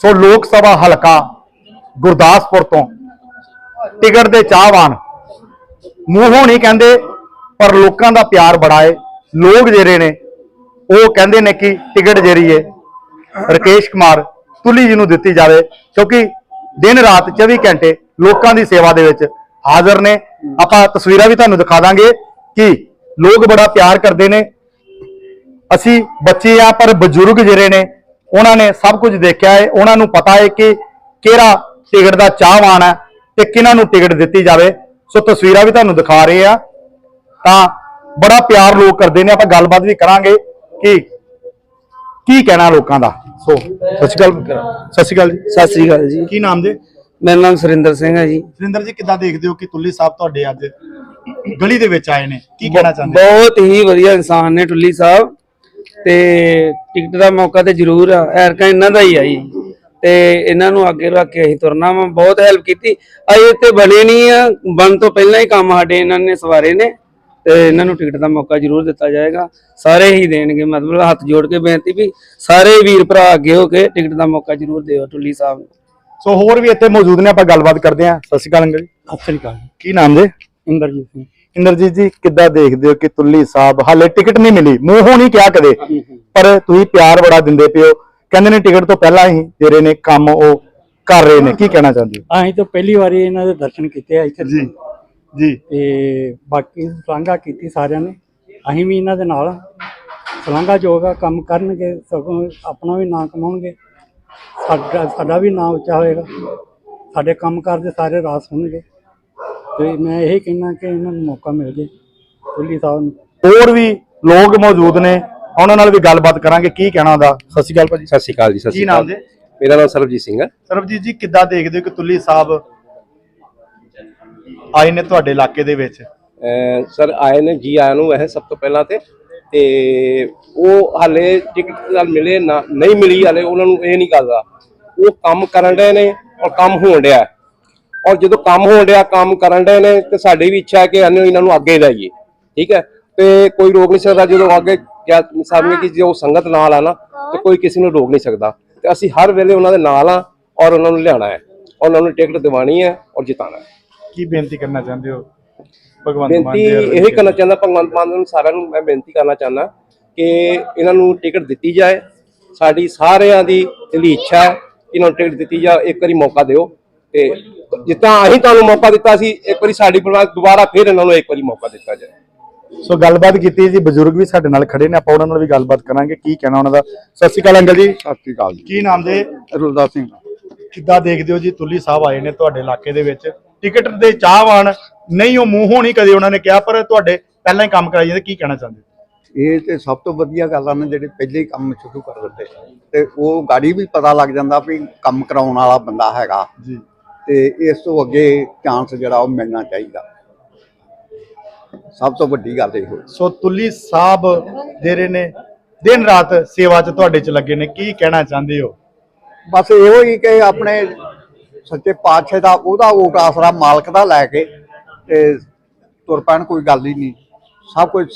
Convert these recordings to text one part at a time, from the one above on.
ਸੋ ਲੋਕ ਸਭਾ ਹਲਕਾ ਗੁਰਦਾਸਪੁਰ ਤੋਂ ਟਿਕਟ ਦੇ ਚਾਹਵਾਨ ਮੂੰਹੋਂ ਨਹੀਂ ਕਹਿੰਦੇ, ਪਰ ਲੋਕਾਂ ਦਾ ਪਿਆਰ ਬੜਾ ਏ, ਲੋਕ ਜਿਹੜੇ ਨੇ, ਉਹ ਕਹਿੰਦੇ ਨੇ ਕਿ ਟਿਕਟ ਜਿਹੜੀ ਏ, ਰਕੇਸ਼ ਕੁਮਾਰ ਤੁਲੀ ਜੀ ਨੂੰ ਦਿੱਤੀ ਜਾਵੇ, ਕਿਉਂਕਿ ਦਿਨ ਰਾਤ 24 ਘੰਟੇ ਲੋਕਾਂ ਦੀ ਸੇਵਾ ਦੇ ਵਿੱਚ ਹਾਜ਼ਰ ਨੇ। ਆਪਾਂ ਤਸਵੀਰਾਂ ਵੀ ਤੁਹਾਨੂੰ ਦਿਖਾ ਦਾਂਗੇ ਕਿ ਲੋਕ ਬੜਾ ਪਿਆਰ ਕਰਦੇ ਨੇ। ਅਸੀਂ ਬੱਚੇ ਆ, ਪਰ ਬਜ਼ੁਰਗ ਜਿਹੜੇ ਨੇ ਉਹਨਾਂ ਨੇ ਸਭ ਕੁਝ ਦੇਖਿਆ ਹੈ। ਉਹਨਾਂ ਨੂੰ ਪਤਾ ਹੈ ਕਿ ਕਿਹੜਾ ਟਿਕਟ ਦਾ ਚਾਹਵਾਨ ਹੈ ਤੇ ਕਿਹਨਾਂ ਨੂੰ ਟਿਕਟ ਦਿੱਤੀ ਜਾਵੇ। ਸੋ ਤਸਵੀਰਾਂ ਵੀ ਤੁਹਾਨੂੰ ਦਿਖਾ ਰਹੇ ਆ ਤਾਂ ਬੜਾ ਪਿਆਰ ਲੋਕ ਕਰਦੇ ਨੇ। ਆਪਾਂ ਗੱਲਬਾਤ ਵੀ ਕਰਾਂਗੇ ਕਿ ਕੀ ਕਹਿਣਾ ਲੋਕਾਂ ਦਾ। ਸੋ ਸਤਿ ਸ਼੍ਰੀ ਅਕਾਲ। ਸਤਿ ਸ਼੍ਰੀ ਅਕਾਲ ਜੀ। ਸਤਿ ਸ੍ਰੀ ਅਕਾਲ ਜੀ। ਕੀ ਨਾਮ ਜੀ? ਮੇਰਾ ਨਾਮ ਸੁਰਿੰਦਰ ਸਿੰਘ ਹੈ ਜੀ। ਸੁਰਿੰਦਰ ਜੀ ਕਿੱਦਾਂ ਦੇਖਦੇ ਹੋ ਕਿ ਤੁੱਲੀ ਸਾਹਿਬ ਤੁਹਾਡੇ ਅੱਜ ਗਲੀ ਦੇ ਵਿੱਚ ਆਏ ਨੇ? ਕੀ ਕਹਿਣਾ ਚਾਹੁੰਦੇ ਹੋ? ਬਹੁਤ ਹੀ ਵਧੀਆ ਇਨਸਾਨ ਨੇ ਟੁੱਲੀ ਸਾਹਿਬ। ਤੇ ਟਿਕਟ ਦਾ ਮੌਕਾ ਤੇ ਜ਼ਰੂਰ ਆ ਐਰਕਾ ਇਹਨਾਂ ਦਾ ਹੀ ਆ ਜੀ। ਤੇ ਇਹਨਾਂ ਨੂੰ ਅੱਗੇ ਰੱਖ ਕੇ ਅਸੀਂ ਤੁਰਨਾ ਵਾ ਬਹੁਤ ਹੈਲਪ ਕੀਤੀ। ਅਜੇ ਤੇ ਬਣੇ ਨਹੀਂ ਆ ਬਣ ਤੋਂ ਪਹਿਲਾਂ ਹੀ ਕੰਮ ਸਾਡੇ ਇਹਨਾਂ ਨੇ ਸਵਾਰੇ ਨੇ। ਤੇ ਇਹਨਾਂ ਨੂੰ ਟਿਕਟ ਦਾ ਮੌਕਾ ਜ਼ਰੂਰ ਦਿੱਤਾ ਜਾਏਗਾ। ਸਾਰੇ ਹੀ ਦੇਣਗੇ ਮਤਲਬ ਹੱਥ ਜੋੜ ਕੇ ਬੇਨਤੀ ਵੀ ਸਾਰੇ ਵੀਰ ਭਰਾ ਅੱਗੇ ਹੋ ਕੇ ਟਿਕਟ ਦਾ ਮੌਕਾ ਜ਼ਰੂਰ ਦਿਓ ਟੁੱਲੀ ਸਾਹਿਬ ਨੂੰ। ਸੋ ਹੋਰ ਵੀ ਇੱਥੇ ਮੌਜੂਦ ਨੇ ਆਪਾਂ ਗੱਲਬਾਤ ਕਰਦੇ ਹਾਂ। ਸਤਿ ਸ਼੍ਰੀ ਅਕਾਲ ਅੰਕਲ ਜੀ। ਸਤਿ ਸ੍ਰੀ ਅਕਾਲ। ਕੀ ਨਾਮ ਜੀ? ਇੰਦਰਜੀਤ ਸਿੰਘ। ਇੰਦਰਜੀਤ ਜੀ ਕਿੱਦਾਂ ਦੇਖਦੇ ਹੋ ਕਿ ਤੁੱਲੀ ਸਾਹਿਬ ਹਾਲੇ ਟਿਕਟ ਨਹੀਂ ਮਿਲੀ ਮੂੰਹੋਂ ਨਹੀਂ ਕਿਹਾ ਕਦੇ ਪਰ ਤੁਸੀਂ ਪਿਆਰ ਬੜਾ ਦਿੰਦੇ ਪਿਓ ਕਹਿੰਦੇ ਨੇ ਟਿਕਟ ਤੋਂ ਪਹਿਲਾਂ ਹੀ ਜਿਹੜੇ ਨੇ ਕੰਮ ਉਹ ਕਰ ਰਹੇ ਨੇ ਕੀ ਕਹਿਣਾ ਚਾਹੁੰਦੇ ਹੋ? ਅਸੀਂ ਤਾਂ ਪਹਿਲੀ ਵਾਰੀ ਇਹਨਾਂ ਦੇ ਦਰਸ਼ਨ ਕੀਤੇ ਆ ਇੱਥੇ। ਜੀ ਜੀ। ਤੇ ਬਾਕੀ ਸਲਾਂਘਾ ਕੀਤੀ ਸਾਰਿਆਂ ਨੇ। ਅਸੀਂ ਵੀ ਇਹਨਾਂ ਦੇ ਨਾਲ। ਸਲਾਂਘਾ ਜੋਗਾ ਕੰਮ ਕਰਨਗੇ ਸਗੋਂ ਆਪਣਾ ਵੀ ਨਾਂ ਕਮਾਉਣਗੇ। ਸਾਡਾ ਸਾਡਾ ਵੀ ਨਾਂ ਉੱਚਾ ਹੋਏਗਾ। ਸਾਡੇ ਕੰਮ ਕਰਦੇ ਸਾਰੇ ਰਾਸ ਸੁਣਨਗੇ ਤੇ ਮੈਂ ਇਹ ਕਹਿਣਾ ਕਿ ਇਹਨਾਂ ਨੂੰ ਮੌਕਾ ਮਿਲ ਜੇ ਤੁੱਲੀ ਸਾਹਿਬ ਨੂੰ ਹੋਰ ਵੀ ਲੋਕ ਮੌਜੂਦ ਨੇ ਉਹਨਾਂ ਨਾਲ ਵੀ ਗੱਲਬਾਤ ਕਰਾਂਗੇ ਕੀ ਕਹਿਣਾ ਉਹਦਾ? ਸਤਿ ਸ਼੍ਰੀ ਅਕਾਲ ਭਾਜੀ। ਸਤਿ ਸ਼੍ਰੀ ਅਕਾਲ ਜੀ ਸਤਿ ਕੀ ਸ਼੍ਰੀ ਨਾਮ ਅਕਾਲ। ਜੀ? ਮੇਰਾ ਨਾਮ ਸਰਬਜੀਤ ਸਿੰਘ ਹੈ। ਸਰਬਜੀਤ ਜੀ ਕਿੱਦਾਂ ਦੇਖਦੇ ਹੋ ਕਿ ਤੁੱਲੀ ਸਾਹਿਬ ਆਏ ਨੇ ਤੁਹਾਡੇ ਇਲਾਕੇ ਦੇ ਵਿੱਚ? ਅਹ ਸਰ ਆਏ ਨੇ ਜੀ ਆਇਆਂ ਨੂੰ ਵੈਸੇ ਸਭ ਤੋਂ ਪਹਿਲਾਂ ਤੇ ਤੇ ਉਹ ਹਾਲੇ ਟਿਕਟ ਨਾਲ ਮਿਲੇ ਨਾ ਨਹੀਂ ਮਿਲੀ ਹਾਲੇ ਉਹਨਾਂ ਨੂੰ ਇਹ ਨਹੀਂ ਕਰਦਾ ਉਹ ਕੰਮ ਕਰਨ ਡਏ ਨੇ ਔਰ ਕੰਮ ਹੋਣ ਡਿਆ। ਹੈ। ਔਰ ਜਦੋਂ ਕੰਮ ਹੋਣ ਡਿਆ ਕੰਮ ਕਰਨ ਡਏ ਨੇ ਤੇ ਸਾਡੀ ਵੀ ਇੱਛਾ ਹੈ ਕਿ ਇਹਨਾਂ ਨੂੰ ਅੱਗੇ ਲਾਈਏ ਠੀਕ ਹੈ? ਤੇ ਕੋਈ ਰੋਕ ਨਹੀਂ ਸਕਦਾ ਜਦੋਂ ਅੱਗੇ ਕਿਆ ਸਾਹਮਣੇ ਕਿ ਜੋ ਸੰਗਤ ਨਾਲ ਆ ਨਾ ਤੇ ਕੋਈ ਕਿਸੇ ਨੂੰ ਰੋਕ ਨਹੀਂ ਸਕਦਾ। ਤੇ ਅਸੀਂ ਹਰ ਵੇਲੇ ਉਹਨਾਂ ਦੇ ਨਾਲ ਆ ਔਰ ਉਹਨਾਂ ਨੂੰ ਲਿਆਣਾ ਹੈ ਉਹਨਾਂ ਨੂੰ ਟਿਕਟ ਦਿਵਾਣੀ ਹੈ ਔਰ ਜਿਤਾਣਾ ਹੈ। ਕੀ ਬੇਨਤੀ ਕਰਨਾ ਚਾਹੁੰਦੇ ਹੋ? ਭਗਵੰਤ ਮਾਨ ਬੇਨਤੀ ਜੀ ਇਹ ਕਰਨਾ ਚਾਹੁੰਦਾ ਭਗਵੰਤ ਮਾਨ ਨੂੰ ਸਾਰਿਆਂ ਨੂੰ ਮੈਂ ਬੇਨਤੀ ਕਰਨਾ ਚਾਹੁੰਦਾ ਕਿ ਇਹਨਾਂ ਨੂੰ ਟਿਕਟ ਦਿੱਤੀ ਜਾਏ। ਸਾਡੀ ਸਾਰਿਆਂ ਦੀ ਇੱਛਾ ਹੈ ਇਹਨਾਂ ਨੂੰ ਟਿਕਟ ਦਿੱਤੀ ਜਾਏ। ਇੱਕ ਵਾਰੀ ਮੌਕਾ ਦਿਓ। ਤੇ ਜਿੱਦਾਂ ਅਸੀਂ ਤੁਹਾਨੂੰ ਮੌਕਾ ਦਿੱਤਾ ਸੀ ਇੱਕ ਵਾਰੀ ਸਾਡੀ ਪਰਿਵਾਰ ਦੁਬਾਰਾ ਫਿਰ ਇਹਨਾਂ ਨੂੰ ਇੱਕ ਵਾਰੀ ਮੌਕਾ ਦਿੱਤਾ ਜਾਏ। ਸੋ ਗੱਲਬਾਤ ਕੀਤੀ ਜੀ ਬਜ਼ੁਰਗ ਵੀ ਸਾਡੇ ਨਾਲ ਖੜੇ ਨੇ ਆਪਾਂ ਉਹਨਾਂ ਨਾਲ ਵੀ ਗੱਲਬਾਤ ਕਰਾਂਗੇ ਕੀ ਕਹਿਣਾ ਉਹਨਾਂ ਦਾ। ਸਤਿ ਸ਼੍ਰੀ ਅਕਾਲ ਅੰਕਲ ਜੀ। ਸਤਿ ਸ੍ਰੀ ਅਕਾਲ ਜੀ। ਕੀ ਨਾਮ ਦੇ ਰੁਲਦਾ ਸਿੰਘ। ਕਿੱਦਾਂ ਦੇਖਦੇ ਹੋ ਜੀ ਤੁੱਲੀ ਸਾਹਿਬ ਆਏ ਨੇ ਤੁਹਾਡੇ ਇਲਾਕੇ ਦੇ ਵਿੱਚ। ਟਿਕਟ ਦੇ ਚਾਹਵਾਨ ਨਹੀਂ ਉਹ ਮੂੰਹੋਂ ਨਹੀਂ ਕਦੇ ਉਹਨਾਂ ਨੇ ਕਿਹਾ ਪਰ ਤੁਹਾਡੇ ਪਹਿਲਾਂ ਹੀ ਕੰਮ ਕਰਾਈ ਜਾਂਦੇ ਕੀ ਕਹਿਣਾ ਚਾਹੁੰਦੇ? ਇਹ ਤੇ ਸਭ ਤੋਂ ਵਧੀਆ ਗੱਲ ਆ ਨਾ ਜਿਹੜੇ ਪਹਿਲੇ ਹੀ ਕੰਮ ਸ਼ੁਰੂ ਕਰ ਦਿੰਦੇ ਤੇ ਉਹ ਗਾੜੀ ਵੀ ਪਤਾ ਲੱਗ ਜਾਂਦਾ ਵੀ ਕੰਮ ਕਰਾਉਣ ਵਾਲਾ ਬੰਦਾ ਹੈਗਾ। ਜੀ। ਤੇ ਇਸ ਤੋਂ ਅੱਗੇ ਚਾਂਸ ਜਿਹੜਾ ਉਹ ਮਿਲਣਾ ਚਾਹੀਦਾ। ਸਭ ਤੋਂ ਵੱਡੀ ਗੱਲ ਇਹ ਸੋ ਤੁੱਲੀ ਸਾਹਿਬ ਜਿਹੜੇ ਨੇ। ਦਿਨ ਰਾਤ ਸੇਵਾ 'ਚ ਤੁਹਾਡੇ 'ਚ ਲੱਗੇ ਨੇ। ਕੀ ਕਹਿਣਾ ਚਾਹੁੰਦੇ ਹੋ? ਬਸ ਇਹੋ ਹੀ ਕਿ ਆਪਣੇ ਸੱਚੇ ਪਾਤਸ਼ਾਹ ਦਾ ਉਹਦਾ ਓਟ ਆਸਰਾ ਮਾਲਕ ਦਾ ਲੈ ਕੇ ਤੇ ਤੁਰ ਪੈਣ ਕੋਈ ਗੱਲ ਹੀ ਨਹੀਂ। ਸਭ ਕੁਝ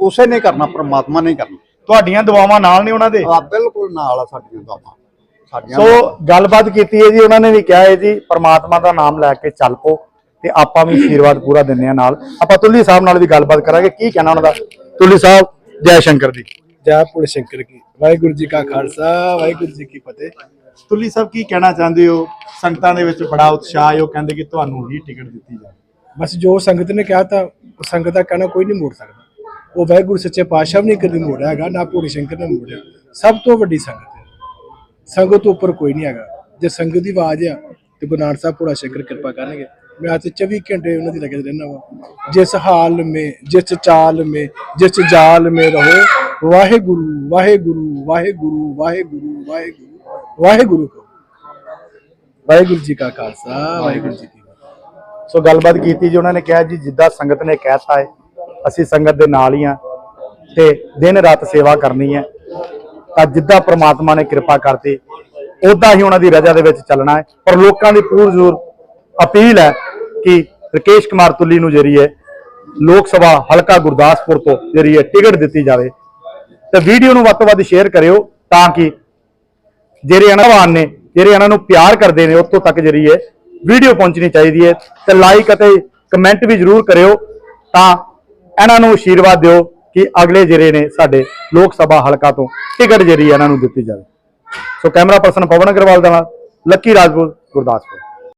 ਉਸੇ ਨੇ ਕਰਨਾ ਪ੍ਰਮਾਤਮਾ ਨੇ ਕਰਨਾ। ਤੁਹਾਡੀਆਂ ਦੁਆਵਾਂ ਨਾਲ ਨੇ ਉਹਨਾਂ ਦੇ? ਆ ਬਿਲਕੁਲ ਨਾਲ ਆ ਸਾਡੀਆਂ ਸਾਡੀਆਂ ਸੋ ਗੱਲਬਾਤ ਕੀਤੀ ਹੈ ਜੀ ਉਹਨਾਂ ਨੇ ਵੀ ਕਿਹਾ ਹੈ ਜੀ ਪ੍ਰਮਾਤਮਾ ਦਾ ਨਾਮ ਲੈ ਕੇ ਚੱਲ ਪੋ ਤੇ ਆਪਾਂ ਵੀ ਆਸ਼ੀਰਵਾਦ ਪੂਰਾ ਦਿੰਨੇ ਆ ਨਾਲ। ਆਪਾਂ ਤੁੱਲੀ ਸਾਹਿਬ ਨਾਲ ਵੀ ਗੱਲਬਾਤ ਕਰਾਂਗੇ ਕੀ ਕਹਿਣਾ ਉਹਨਾਂ ਦਾ? ਤੁੱਲੀ ਸਾਹਿਬ ਜੈ ਸ਼ੰਕਰ ਜੀ। ਜੈ ਭੋਲੇ ਸ਼ੰਕਰ ਕੀ। ਵਾਹਿਗੁਰੂ ਜੀ ਕਾ ਖਾਲਸਾ ਵਾਹਿਗੁਰੂ ਜੀ ਕੀ ਫਤਿਹ। ਤੁੱਲੀ ਸਾਹਿਬ ਕੀ ਕਹਿਣਾ ਚਾਹੁੰਦੇ ਹੋ? ਸੰਗਤਾਂ ਦੇ ਵਿੱਚ ਬੜਾ ਉਤਸ਼ਾਹ ਹੈ ਉਹ ਕਹਿੰਦੇ ਕਿ ਤੁਹਾਨੂੰ ਹੀ ਟਿਕਟ ਦਿੱਤੀ ਜਾਵੇ। ਬਸ ਜੋ ਸੰਗਤ ਨੇ ਕਿਹਾ ਤਾਂ ਸੰਗਤ ਦਾ ਕਹਿਣਾ ਕੋਈ ਨਹੀਂ ਮੋੜ ਸਕਦਾ। ਉਹ ਵਾਹਿਗੁਰੂ ਸੱਚੇ ਪਾਤਸ਼ਾਹ ਵੀ ਨਹੀਂ ਕਦੇ ਮੋੜਿਆ ਹੈਗਾ ਨਾ ਭੋਲੇ ਸ਼ੰਕਰ ਨੇ ਮੋੜਿਆ। ਸਭ ਤੋਂ ਵੱਡੀ ਸੰਗਤ ਸੰਗਤ ਉੱਪਰ ਕੋਈ ਨਹੀਂ ਹੈਗਾ। ਜੇ ਸੰਗਤ ਦੀ ਆਵਾਜ਼ ਆ ਤੇ ਗੁਰੂ ਨਾਨਕ ਸਾਹਿਬ ਭੋਲਾ ਸ਼ੰਕਰ ਕਿਰਪਾ ਕਰਨਗੇ। ਮੈਂ ਅੱਜ 24 ਘੰਟੇ ਉਹਨਾਂ ਦੀ ਲੱਗੇ ਰਹਿਣਾ ਵਾ। ਜਿਸ ਹਾਲ ਮੇ, ਜਿਸ ਚਾਲ ਮੇ, ਜਿਸ ਜਾਲ ਮੇ ਰਹੋ, ਵਾਹਿਗੁਰੂ ਵਾਹਿਗੁਰੂ ਵਾਹਿਗੁਰੂ ਵਾਹਿਗੁਰੂ ਵਾਹਿਗੁਰੂ ਵਾਹਿਗੁਰੂ ਵਾਹਿਗੁਰੂ ਜੀ ਕਾ ਖਾਲਸਾ, ਵਾਹਿਗੁਰੂ ਜੀ ਕੀ ਸੋ ਗੱਲਬਾਤ ਕੀਤੀ ਜੀ, ਉਹਨਾਂ ਨੇ ਕਿਹਾ ਜੀ, ਜਿੱਦਾਂ ਸੰਗਤ ਨੇ ਕਹਿਤਾ ਹੈ, ਅਸੀਂ ਸੰਗਤ ਦੇ ਨਾਲ ਹੀ ਆ ਤੇ ਦਿਨ ਰਾਤ ਸੇਵਾ ਕਰਨੀ ਹੈ। ਤਾਂ ਜਿੱਦਾਂ ਪ੍ਰਮਾਤਮਾ ਨੇ ਕਿਰਪਾ ਕਰਤੀ ਉਦਾਂ ਹੀ ਉਹਨਾਂ ਦੀ ਰਜ਼ਾ ਦੇ ਵਿੱਚ ਚੱਲਣਾ ਹੈ। ਪਰ ਲੋਕਾਂ ਦੀ ਪੂਰ ਜ਼ੋਰ ਅਪੀਲ ਹੈ ਕਿ ਰਕੇਸ਼ ਕੁਮਾਰ ਤੁੱਲੀ ਨੂੰ ਜਿਹੜੀ ਹੈ, ਲੋਕ ਸਭਾ ਹਲਕਾ ਗੁਰਦਾਸਪੁਰ ਤੋਂ ਜਿਹੜੀ ਹੈ ਟਿਕਟ ਦਿੱਤੀ ਜਾਵੇ। ਤੇ ਵੀਡੀਓ ਨੂੰ ਵੱਧ ਤੋਂ ਵੱਧ ਸ਼ੇਅਰ ਕਰਿਓ ਤਾਂ ਕਿ ਜਿਹੜੇ ਅਨਵਾਨ ਨੇ, ਜਿਹੜੇ ਇਹਨਾਂ ਨੂੰ ਪਿਆਰ ਕਰਦੇ ਨੇ, ਉੱਥੋਂ ਤੱਕ ਜਿਹੜੀ ਹੈ ਵੀਡੀਓ ਪਹੁੰਚਣੀ ਚਾਹੀਦੀ ਹੈ। ਤੇ ਲਾਈਕ ਅਤੇ ਕਮੈਂਟ ਵੀ ਜਰੂਰ ਕਰਿਓ ਤਾਂ ਇਹਨਾਂ ਨੂੰ ਆਸ਼ੀਰਵਾਦ ਦਿਓ। ਕਿ ਅਗਲੇ ਜਿਹੜੇ ਨੇ ਸਾਡੇ ਲੋਕ ਸਭਾ ਹਲਕਾ ਤੋਂ ਟਿਕਟ ਜਿਹੜੀ ਹੈ ਇਹਨਾਂ ਨੂੰ ਦਿੱਤੀ ਜਾਵੇ। So camera person Pawan Agarwal ਦਾ ਨਾਲ, ਲੱਕੀ ਰਾਜਪੂਤ, ਗੁਰਦਾਸਪੁਰ।